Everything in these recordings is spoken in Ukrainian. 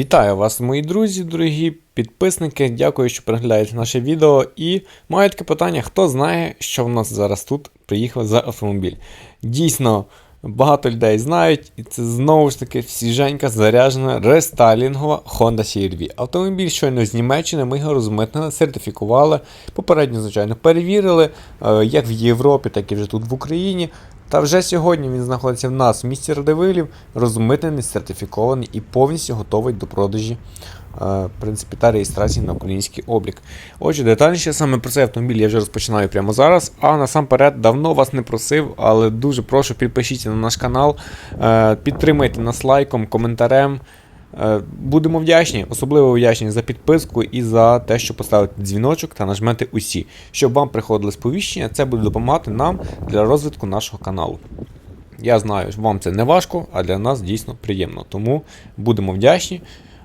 Вітаю вас, мої друзі, дорогі підписники. Дякую, що переглядаєте наше відео. І маю таке питання: хто знає, що в нас зараз тут приїхав за автомобіль? Дійсно, багато людей знають, і це знову ж таки свіженька заряджена рестайлінгова Honda CR-V. Автомобіль щойно з Німеччини, ми його розмитнили, сертифікували, попередньо, звичайно, перевірили, е, як в Європі, так і вже тут в Україні. Та вже сьогодні він знаходиться в нас в місті Радивилів, розмитнений, сертифікований і повністю готовий до продажі е, в принципі, та реєстрації на український облік. Отже, детальніше саме про цей автомобіль я вже розпочинаю прямо зараз. А насамперед давно вас не просив, але дуже прошу підпишіться на наш канал, е, підтримайте нас лайком, коментарем. Е, Будемо вдячні, особливо вдячні за підписку і за те, що поставити дзвіночок та нажмете усі, щоб вам приходили сповіщення. Це буде допомагати нам для розвитку нашого каналу. Я знаю, вам це не важко, а для нас дійсно приємно. Тому будемо вдячні.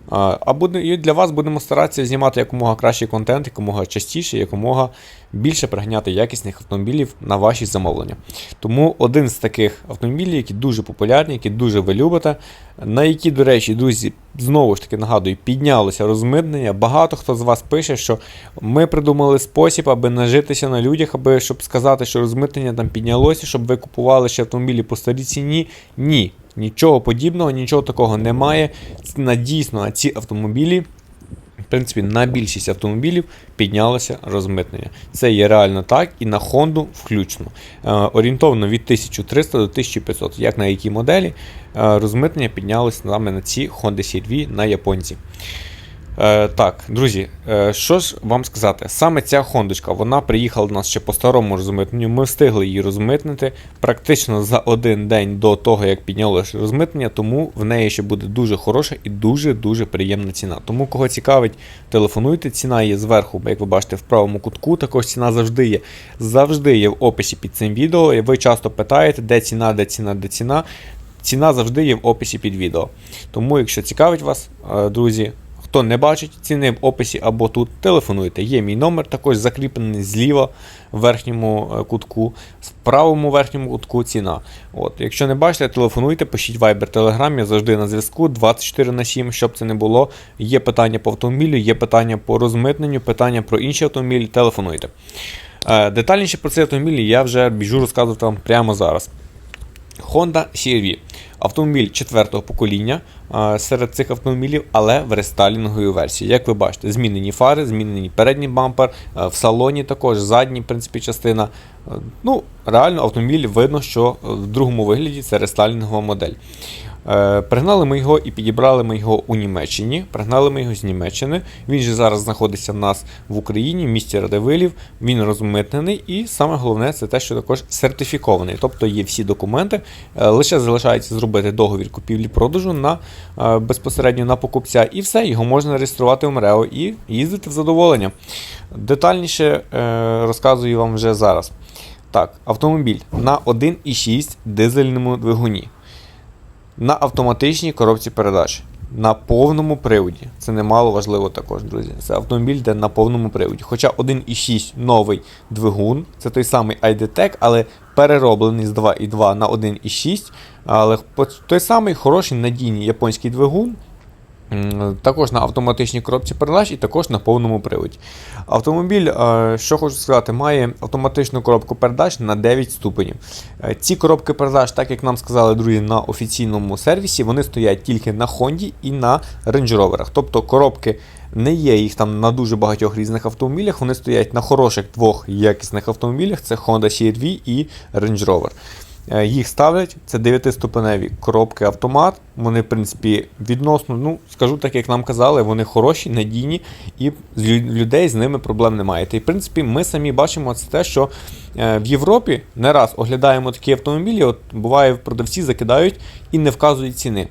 А буде, для вас будемо старатися знімати якомога кращий контент, якомога частіше, якомога більше пригняти якісних автомобілів на ваші замовлення. Тому один з таких автомобілів, які дуже популярні, які дуже ви любите, на які, до речі, друзі, знову ж таки нагадую, піднялося розмитнення. Багато хто з вас пише, що ми придумали спосіб, аби нажитися на людях, аби щоб сказати, що розмитнення там піднялося, щоб ви купували ще автомобілі по старій ціні. Ні. Нічого подібного, нічого такого немає. На дійсно ці автомобілі, в принципі, на більшість автомобілів піднялося розмитнення. Це є реально так, і на Honda включно. Е, орієнтовно від 1300 до 1500, як на якій моделі, е, розмитнення піднялося саме на ці Honda CR-V на японці. Е, Так, друзі, е, що ж вам сказати? Саме ця хондочка, вона приїхала до нас ще по старому розмитненню. Ми встигли її розмитнити практично за один день до того, як піднялося розмитнення, тому в неї ще буде дуже хороша і дуже-дуже приємна ціна. Тому, кого цікавить, телефонуйте. Ціна є зверху, як ви бачите, в правому кутку. Також ціна завжди є. Завжди є в описі під цим відео. І ви часто питаєте, де ціна, де ціна, де ціна. Ціна завжди є в описі під відео. Тому, якщо цікавить вас, е, друзі. Хто не бачить ціни в описі або тут, телефонуйте. Є мій номер, також закріплений зліва в верхньому е, кутку, в правому верхньому кутку ціна. От, Якщо не бачите, телефонуйте, пишіть Viber, Telegram, я завжди на зв'язку 24 на 7, щоб це не було. Є питання по автомобілю, є питання по розмитненню, питання про інші автомобілі, телефонуйте. Е, Детальніше про цей автомобіль я вже біжу розказувати вам прямо зараз. Honda CR-V. Автомобіль четвертого покоління серед цих автомобілів, але в рестайлінговій версії. Як ви бачите, змінені фари, змінені передній бампер, в салоні також задній в принципі, частина. Ну, Реально автомобіль видно, що в другому вигляді це рестайлінгова модель. Е, Пригнали ми його і підібрали ми його у Німеччині. Пригнали ми його з Німеччини. Він же зараз знаходиться в нас в Україні, в місті Радивилів. Він розмитнений, і саме головне це те, що також сертифікований. Тобто є всі документи. Е, Лише залишається зробити договір купівлі-продажу на е, безпосередньо на покупця, і все, його можна реєструвати в МРЕО і їздити в задоволення. Детальніше розказую вам вже зараз. Так, автомобіль на 1,6 дизельному двигуні на автоматичній коробці передач. На повному приводі. Це немало важливо також, друзі. Це автомобіль, де на повному приводі. Хоча 1,6 новий двигун, це той самий ID-Tech, але перероблений з 2,2 на 1,6. Але той самий хороший надійний японський двигун, також на автоматичній коробці передач і також на повному приводі. Автомобіль, е, що хочу сказати, має автоматичну коробку передач на 9 ступенів. Е, ці коробки передач, так як нам сказали друзі, на офіційному сервісі, вони стоять тільки на Honda і на Range Rover. Тобто коробки не є їх там на дуже багатьох різних автомобілях, вони стоять на хороших двох якісних автомобілях: це Honda CR-V і Range Rover. Е, їх ставлять, це 9-ступеневі коробки автомат. Вони, в принципі, відносно, ну, скажу так, як нам казали, вони хороші, надійні, і людей з ними проблем немає. І в принципі, ми самі бачимо це те, що е, в Європі не раз оглядаємо такі автомобілі. От буває, продавці закидають і не вказують ціни.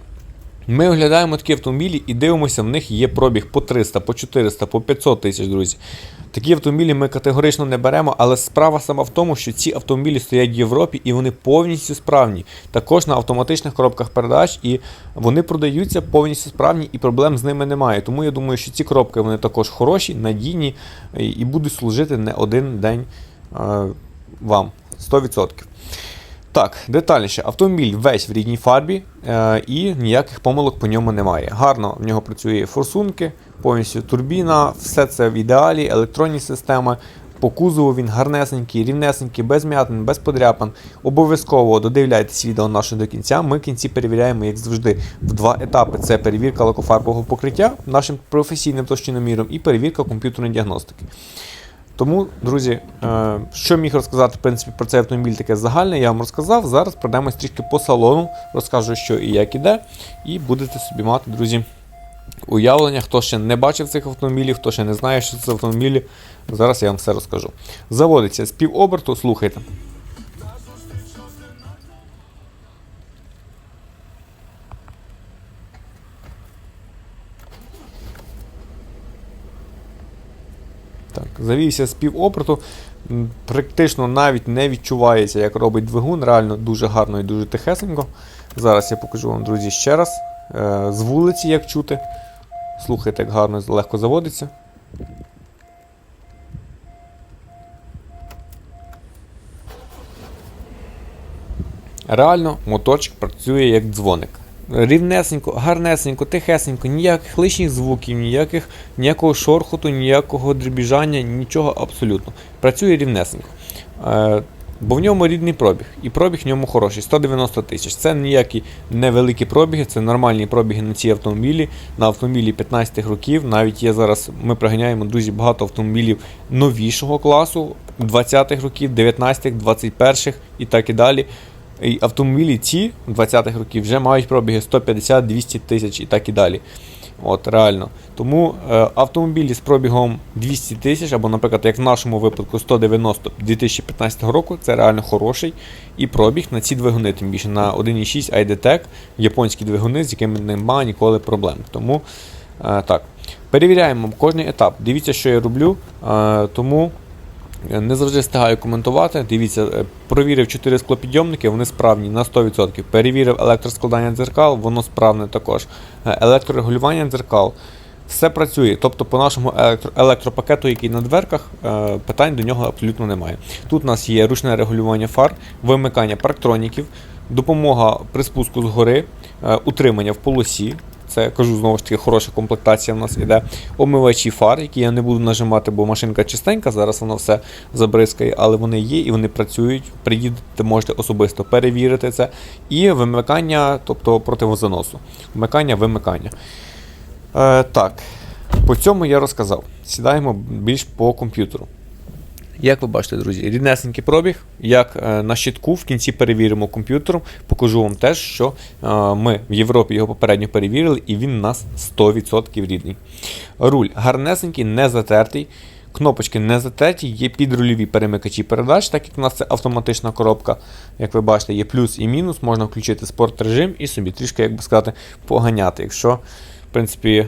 Ми оглядаємо такі автомобілі і дивимося, в них є пробіг по 300, по 400, по 500 тисяч, друзі. Такі автомобілі ми категорично не беремо, але справа сама в тому, що ці автомобілі стоять в Європі і вони повністю справні. Також на автоматичних коробках передач, і вони продаються повністю справні, і проблем з ними немає. Тому я думаю, що ці коробки вони також хороші, надійні і будуть служити не один день е, вам. 100%. Так, детальніше, автомобіль весь в рідній фарбі е, і ніяких помилок по ньому немає. Гарно в нього працює форсунки, повністю турбіна, все це в ідеалі, електронні системи. По кузову він гарнесенький, рівнесенький, без м'ятин, без подряпин. Обов'язково додивляйтесь відео наше до кінця. Ми в кінці перевіряємо, як завжди, в два етапи: це перевірка лакофарбового покриття нашим професійним товщиноміром і перевірка комп'ютерної діагностики. Тому, друзі, е, що міг розказати в принципі, про цей автомобіль таке загальне, я вам розказав. Зараз пройдемось трішки по салону, розкажу, що і як іде, і будете собі мати, друзі, уявлення, хто ще не бачив цих автомобілів, хто ще не знає, що це автомобілі. Зараз я вам все розкажу. Заводиться з півоберту, слухайте. Так, завівся з півоберту. Практично навіть не відчувається, як робить двигун. Реально дуже гарно і дуже тихесенько. Зараз я покажу вам, друзі, ще раз. Е, З вулиці, як чути. Слухайте, як гарно легко заводиться. Реально, моторчик працює як дзвоник. Рівнесенько, гарнесенько, тихесенько, ніяких лишніх звуків, ніяких, ніякого шорхоту, ніякого дрібіжання, нічого абсолютно. Працює рівнесенько. Е, бо в ньому рідний пробіг, і пробіг в ньому хороший 190 тисяч. Це ніякі невеликі пробіги, це нормальні пробіги на ці автомобілі. На автомобілі 15 років. Навіть є зараз, ми приганяємо друзі, багато автомобілів новішого класу, 20-х років, 19-х, 21-х і так і далі. Автомобілі ці 20-х років вже мають пробіги 150-200 тисяч і так і далі. От, реально. Тому е, автомобілі з пробігом 200 тисяч, або, наприклад, як в нашому випадку 190 2015 року, це реально хороший. І пробіг на ці двигуни, тим більше на 1.6 IDTEC, японські двигуни, з якими немає ніколи проблем. Тому е, так. Перевіряємо кожний етап. Дивіться, що я роблю. Е, тому не завжди встигаю коментувати. Дивіться, е, провірив 4 склопідйомники, вони справні на 100%. Перевірив електроскладання дзеркал, воно справне також. Е, Електрорегулювання дзеркал. Все працює. Тобто по нашому електро- електропакету, який на дверках, е, питань до нього абсолютно немає. Тут у нас є ручне регулювання фар, вимикання парктроніків, допомога при спуску згори, е, утримання в полосі. Це кажу знову ж таки, хороша комплектація в нас іде. Омивачі фар, які я не буду нажимати, бо машинка чистенька, зараз воно все забризкає, але вони є і вони працюють. Приїдете, можете особисто перевірити це. І вимикання, тобто противозаносу. Вмикання, вимикання. Е, так, по цьому я розказав. Сідаємо більш по комп'ютеру. Як ви бачите, друзі, ріднесенький пробіг. Як е, на щитку в кінці перевіримо комп'ютером, покажу вам теж, що е, ми в Європі його попередньо перевірили, і він у нас 100% рідний. Руль гарнесенький, не затертий. Кнопочки не затерті, є підрульові перемикачі передач, так як у нас це автоматична коробка. Як ви бачите, є плюс і мінус, можна включити спорт режим і собі трішки, як би сказати, поганяти. Якщо, в принципі,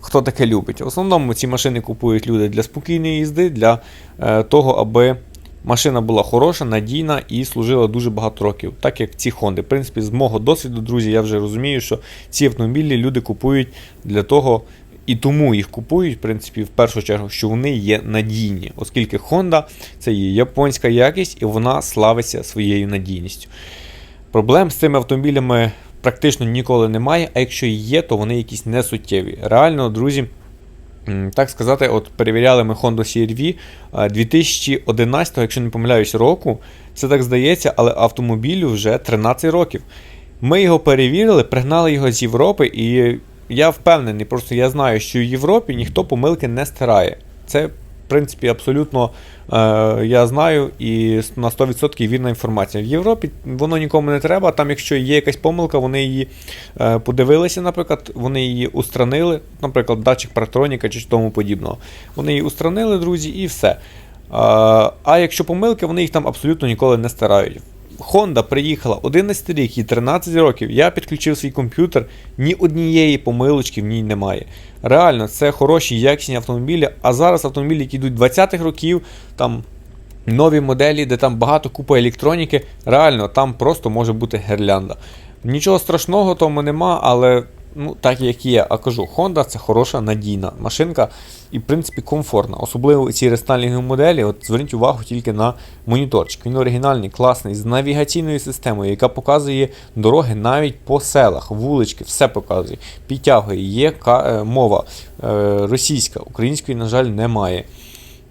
хто таке любить. В основному ці машини купують люди для спокійної їзди, для е, того, аби машина була хороша, надійна і служила дуже багато років, так як ці Honda. В принципі, з мого досвіду, друзі, я вже розумію, що ці автомобілі люди купують для того. І тому їх купують, в принципі, в першу чергу, що вони є надійні, оскільки Honda це є японська якість і вона славиться своєю надійністю. Проблем з цими автомобілями практично ніколи немає, а якщо є, то вони якісь несуттєві. Реально, друзі, так сказати, от перевіряли ми Honda CR-V е, 2011, якщо не помиляюсь, року. Це так здається, але автомобілю вже 13 років. Ми його перевірили, пригнали його з Європи, і я впевнений, просто я знаю, що в Європі ніхто помилки не стирає. Це, принципі, абсолютно е, я знаю і на 100% вірна інформація. В Європі воно нікому не треба. Там, якщо є якась помилка, вони її е, подивилися, наприклад, вони її устранили, наприклад, датчик паратроніка чи тому подібного. Вони її устранили, друзі, і все. А, якщо помилки, вони їх там абсолютно ніколи не стирають. Honda приїхала 11 рік і 13 років. Я підключив свій комп'ютер, ні однієї помилочки в ній немає. Реально, це хороші, якісні автомобілі. А зараз автомобілі, які йдуть 20-х років, там нові моделі, де там багато купа електроніки, реально там просто може бути гірлянда. Нічого страшного тому нема, але ну, так як є. А кажу, Honda це хороша надійна машинка і, в принципі, комфортна. Особливо ці рестайлінгові моделі. От зверніть увагу тільки на моніторчик. Він оригінальний, класний, з навігаційною системою, яка показує дороги навіть по селах, вулички, все показує. Підтягує, є е, мова е, російська, української, на жаль, немає.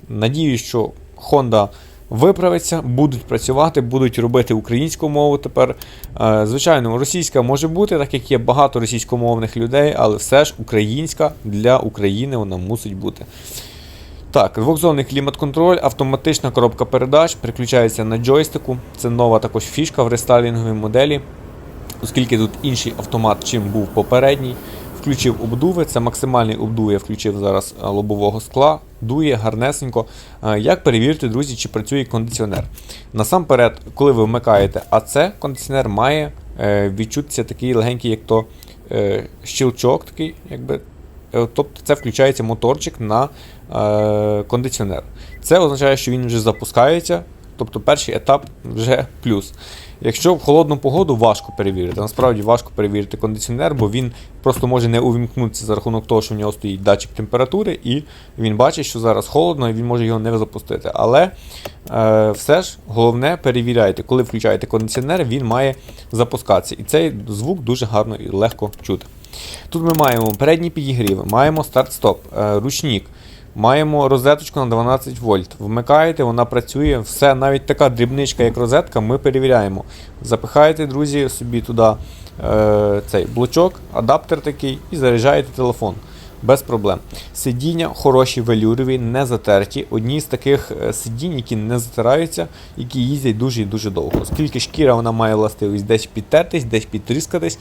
Надіюсь, що Honda виправиться, будуть працювати, будуть робити українську мову тепер. Е, Звичайно, російська може бути, так як є багато російськомовних людей, але все ж українська для України вона мусить бути. Так, двохзонний клімат-контроль, автоматична коробка передач, переключається на джойстику. Це нова також фішка в рестайлінговій моделі, оскільки тут інший автомат, чим був попередній. Включив обдуви, це максимальний обдув, я включив зараз е, лобового скла, дує гарнесенько. Е, Як перевірити, друзі, чи працює кондиціонер? Насамперед, коли ви вмикаєте АЦ, кондиціонер має е, відчутися такий легенький, як то щелчок, такий, якби. Тобто це включається моторчик на кондиціонер. Це означає, що він вже запускається. Тобто перший етап вже плюс. Якщо в холодну погоду важко перевірити, насправді важко перевірити кондиціонер, бо він просто може не увімкнутися за рахунок того, що в нього стоїть датчик температури, і він бачить, що зараз холодно, і він може його не запустити. Але е, все ж головне перевіряйте, коли включаєте кондиціонер, він має запускатися. І цей звук дуже гарно і легко чути. Тут ми маємо передні підігріви, маємо старт-стоп, е, ручник. Маємо розеточку на 12 вольт. Вмикаєте, вона працює. Все, навіть така дрібничка, як розетка, ми перевіряємо. Запихаєте, друзі, собі туди е, цей блочок, адаптер такий і заряджаєте телефон. Без проблем. Сидіння хороші, велюрові, не затерті. Одні з таких е, сидінь, які не затираються, які їздять дуже і дуже довго. Оскільки шкіра вона має властивість десь підтертись, десь підтріскатись.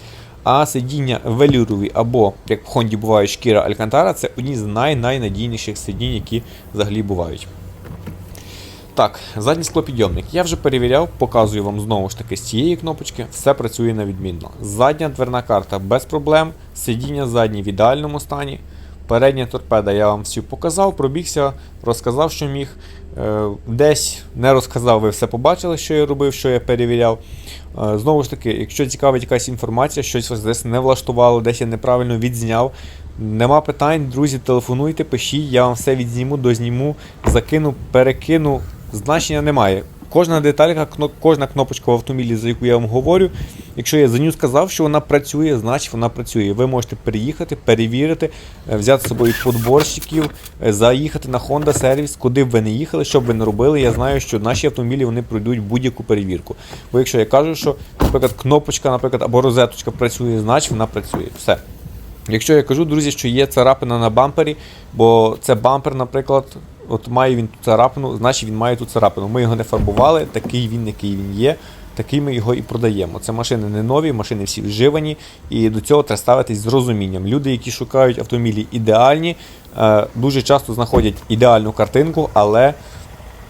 А сидіння велюрові або, як в Хонді бувають шкіра Алькантара, це одні з най-найнадійніших сидінь, які взагалі бувають. Так, задній склопідйомник. Я вже перевіряв, показую вам знову ж таки з цієї кнопочки, все працює на відмінно. Задня дверна карта без проблем, сидіння задні в ідеальному стані. Передня торпеда я вам всю показав, пробігся, розказав, що міг. Е, Десь не розказав, ви все побачили, що я робив, що я перевіряв. Е, Знову ж таки, якщо цікавить якась інформація, щось вас десь не влаштувало, десь я неправильно відзняв. Нема питань, друзі, телефонуйте, пишіть, я вам все відзніму, дозніму, закину, перекину. Значення немає. Кожна деталька, кожна кнопочка в автомобілі, за яку я вам говорю, якщо я за нього сказав, що вона працює, значить вона працює. Ви можете переїхати, перевірити, е, взяти з собою подборщиків, е, заїхати на Honda сервіс, куди б ви не їхали, що б ви не робили. Я знаю, що наші автомобілі вони пройдуть будь-яку перевірку. Бо якщо я кажу, що, наприклад, кнопочка, наприклад, або розеточка працює, значить вона працює. Все. Якщо я кажу, друзі, що є царапина на бампері, бо це бампер, наприклад, от має він ту царапину, значить він має ту царапину. Ми його не фарбували, такий він, який він є, такий ми його і продаємо. Це машини не нові, машини всі вживані, і до цього треба ставитись з розумінням. Люди, які шукають автомобілі ідеальні, е, дуже часто знаходять ідеальну картинку, але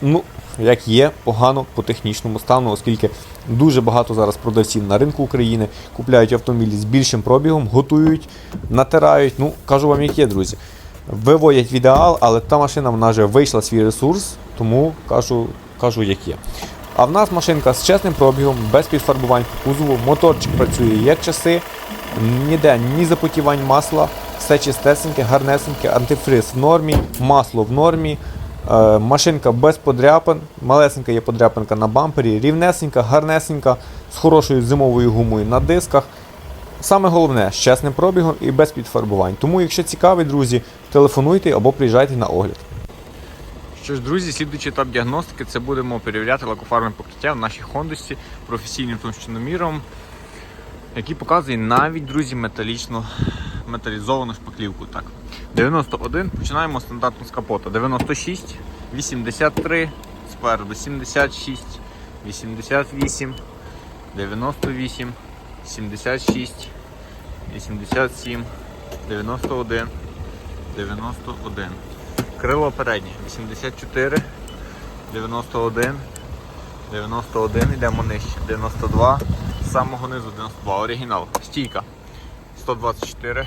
ну, як є, погано по технічному стану, оскільки дуже багато зараз продавців на ринку України купляють автомобілі з більшим пробігом, готують, натирають. Ну, кажу вам, як є, друзі. Виводять в ідеал, але та машина вона вже вийшла свій ресурс, тому кажу, кажу, як є. А в нас машинка з чесним пробігом, без підфарбувань по кузову, моторчик працює як часи, ніде ні запотівань масла, все чистесеньке, гарнесеньке, антифриз в нормі, масло в нормі. Е, Машинка без подряпин, малесенька є подряпинка на бампері, рівнесенька, гарнесенька, з хорошою зимовою гумою на дисках. Саме головне з чесним пробігом і без підфарбувань. Тому, якщо цікаві, друзі, телефонуйте або приїжджайте на огляд. Що ж, друзі, слідуючий етап діагностики це будемо перевіряти лакофарбне покриття в нашій Хондосі професійним товщиноміром, який показує навіть, друзі, металічну металізовану шпаклівку. Так. 91, починаємо стандартно з капота. 96, 83, спереду 76, 88, 98, 76, 87, 91, 91. Крило переднє. 84, 91, 91, йдемо нижче, 92, з самого низу 92, оригінал, стійка. 124,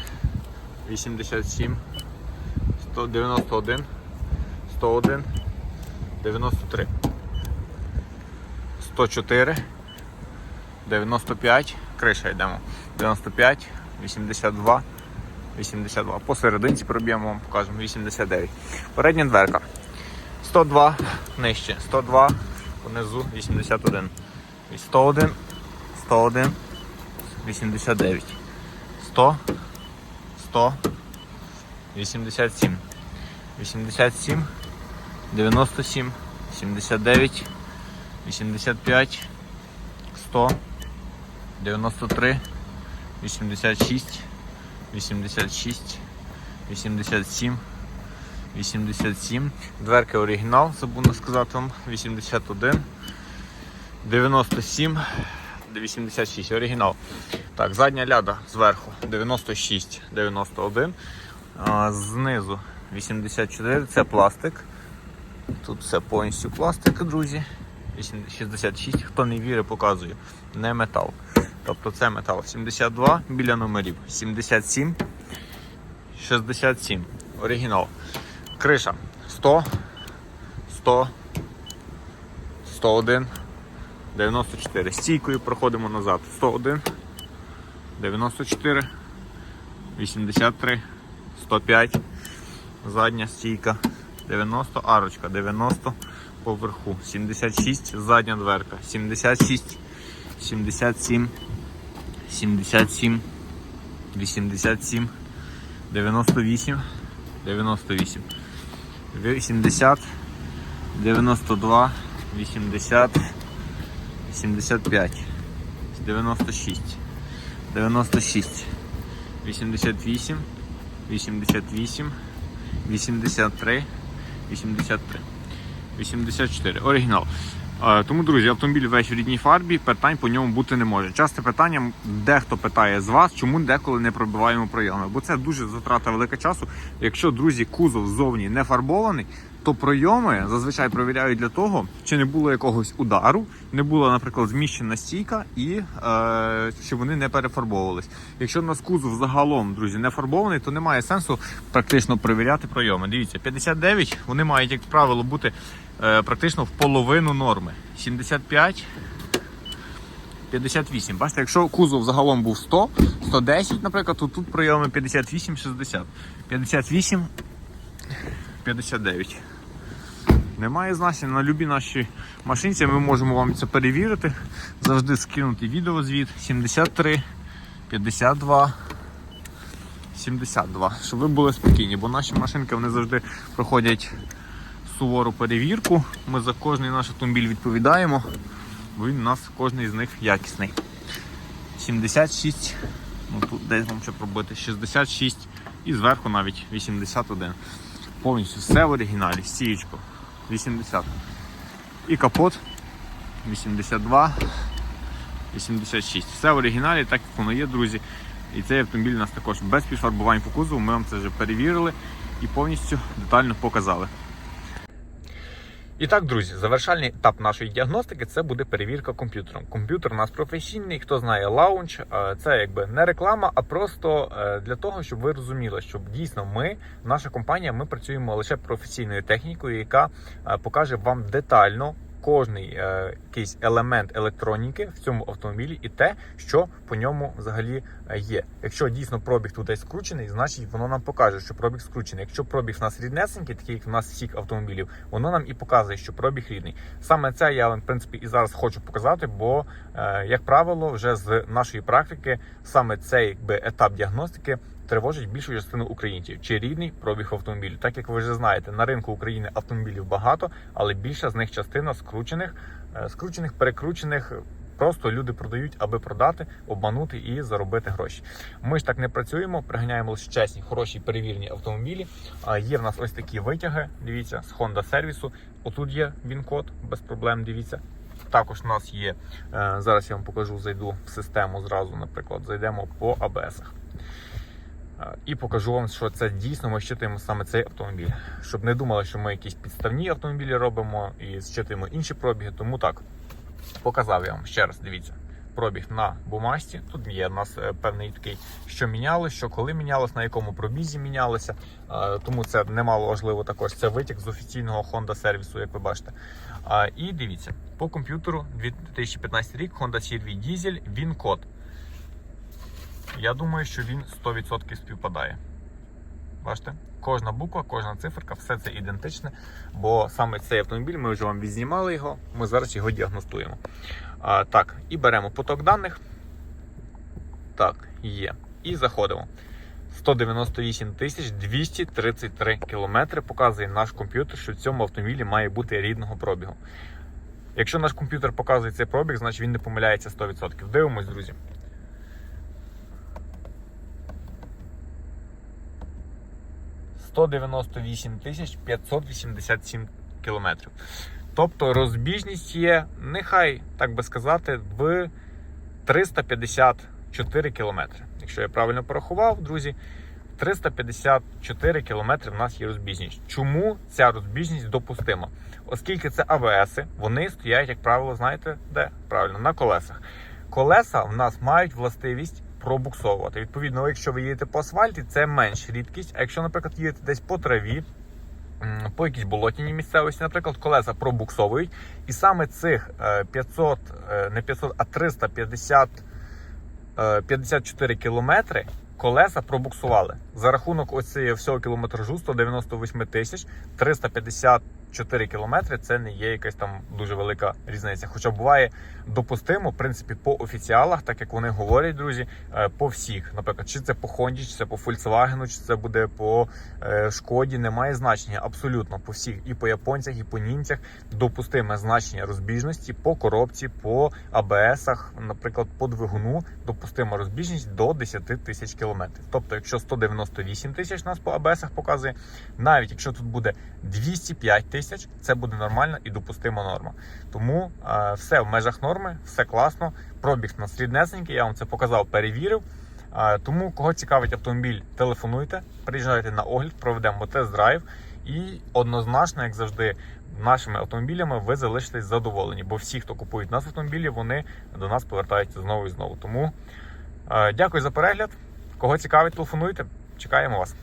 87, 191, 101, 93, 104, 95, криша йдемо, 95, 82, 82. Посерединці проб'ємо вам покажемо 89. Передня дверка. 102 нижче, 102 понизу 81. 101, 101, 89. 100, 100, 87. 87, 97, 79, 85, 100, 93, 86, 86, 87, 87. Дверки оригінал, забув сказати вам. 81, 97, 86. Оригінал. Так, задня ляда зверху 96, 91. А, знизу 84, це пластик. Тут все повністю пластик, друзі. 66, хто не вірить, показую. Не метал. Тобто це метал. 72 біля номерів. 77, 67. Оригінал. Криша 100, 100, 101, 94. Стійкою проходимо назад. 101, 94, 83, 105. Задня стійка. 90, арочка, 90 поверху. 76, задня дверка. 76, 77, 77, 87, 98, 98, 80, 92, 80, 85, 96, 96, 88, 88, 83, 83, 84. Оригінал. Е, Тому, друзі, автомобіль весь в рідній фарбі, питань по ньому бути не може. Часте питання, дехто питає з вас, чому деколи не пробиваємо проями, Бо це дуже затрата велика часу. Якщо, друзі, кузов ззовні не фарбований, то пройоми зазвичай провіряють для того, чи не було якогось удару, не була, наприклад, зміщена стійка і е, щоб вони не перефарбовувались. Якщо у нас кузов загалом, друзі, не фарбований, то немає сенсу практично перевіряти пройоми. Дивіться, 59 вони мають, як правило, бути е, практично в половину норми. 75. 58. Бачите, якщо кузов загалом був 100, 110, наприклад, то тут прийоми 58-60. 58, 59. Немає значення на любій нашій машинці. Ми можемо вам це перевірити. Завжди скинути відеозвіт. 73, 52, 72. Щоб ви були спокійні, бо наші машинки вони завжди проходять сувору перевірку. Ми за кожний наш автомобіль відповідаємо. бо Він у нас кожний з них якісний. 76, ну тут десь вам ще пробити, 66 і зверху навіть 81. Повністю все в оригіналі, стієчко 80. І капот 82, 86. Все в оригіналі, так як воно є, друзі. І цей автомобіль у нас також без підфарбувань по кузову. Ми вам це вже перевірили і повністю детально показали. І так, друзі, завершальний етап нашої діагностики це буде перевірка комп'ютером. Комп'ютер у нас професійний, хто знає лаунч, е, це якби не реклама, а просто е, для того, щоб ви розуміли, що дійсно ми, наша компанія, ми працюємо лише професійною технікою, яка е, покаже вам детально. Кожний е, якийсь елемент електроніки в цьому автомобілі і те, що по ньому взагалі е, є. Якщо дійсно пробіг тут скручений, значить воно нам покаже, що пробіг скручений. Якщо пробіг в нас ріднесенький, такий як в нас всіх автомобілів, воно нам і показує, що пробіг рідний. Саме це я в принципі і зараз хочу показати, бо, е, як правило, вже з нашої практики саме цей якби етап діагностики. Тривожить більшу частину українців чи рідний пробіг автомобілю. Так як ви вже знаєте, на ринку України автомобілів багато, але більша з них частина скручених, е, скручених, перекручених. Просто люди продають, аби продати, обманути і заробити гроші. Ми ж так не працюємо, приганяємо лише чесні, хороші перевірені автомобілі. А є в нас ось такі витяги. Дивіться, з Honda сервісу. Отут є він-код, без проблем. Дивіться. Також у нас є. е, Зараз я вам покажу, зайду в систему зразу, наприклад, зайдемо по АБСах. Е, І покажу вам, що це дійсно ми щитуємо саме цей автомобіль. Щоб не думали, що ми якісь підставні автомобілі робимо і щитуємо інші пробіги. Тому так, показав я вам ще раз, дивіться. Пробіг на бумажці. Тут є у нас е, певний такий, що мінялось, що коли мінялось, на якому пробізі мінялося. Тому це немало важливо також. Це витік з офіційного Honda сервісу, як ви бачите. І дивіться, по комп'ютеру 2015 рік Honda CR-V Diesel, він код. Я думаю, що він 100% співпадає. Бачите? Кожна буква, кожна циферка, все це ідентичне, бо саме цей автомобіль ми вже вам відзнімали його, ми зараз його діагностуємо. А, так, і беремо поток даних. Так, є. І заходимо. 198 233 кілометри показує наш комп'ютер, що в цьому автомобілі має бути рідного пробігу. Якщо наш комп'ютер показує цей пробіг, значить він не помиляється 100%. Дивимось, друзі. – 198 тисяч 587 кілометрів. Тобто розбіжність є, нехай так би сказати, в 354 кілометри. Якщо я правильно порахував, друзі, 354 кілометри в нас є розбіжність. Чому ця розбіжність допустима? Оскільки це АВСи, вони стоять, як правило, знаєте, де? Правильно, на колесах. Колеса в нас мають властивість пробуксовувати. Відповідно, якщо ви їдете по асфальті, це менш рідкість. А якщо, наприклад, їдете десь по траві, по якійсь болотяній місцевості, наприклад, колеса пробуксовують, і саме цих е, 500, е, не 500, а 350 е, 54 кілометри колеса пробуксували. За рахунок ось цього всього кілометражу 198 тисяч 354 кілометри це не є якась там дуже велика різниця. Хоча буває допустимо, в принципі, по офіціалах, так як вони говорять, друзі, е, по всіх. Наприклад, чи це по Хонді, чи це по Volkswagen, чи це буде по е, Шкоді, немає значення абсолютно по всіх і по японцях, і по німцях допустиме значення розбіжності по коробці, по АБСах, наприклад, по двигуну допустима розбіжність до 10 тисяч кілометрів. Тобто, якщо 198 тисяч нас по АБСах показує, навіть якщо тут буде 205 тисяч, це буде нормальна і допустима норма. Тому е, все в межах норми, все класно. Пробіг на ріднесенький, я вам це показав, перевірив. Е, Тому, кого цікавить автомобіль, телефонуйте, приїжджайте на огляд, проведемо тест-драйв. І однозначно, як завжди, нашими автомобілями ви залишитесь задоволені, бо всі, хто купують нас автомобілі, вони до нас повертаються знову і знову. Тому е, дякую за перегляд. Кого цікавить, телефонуйте. Чекаємо вас.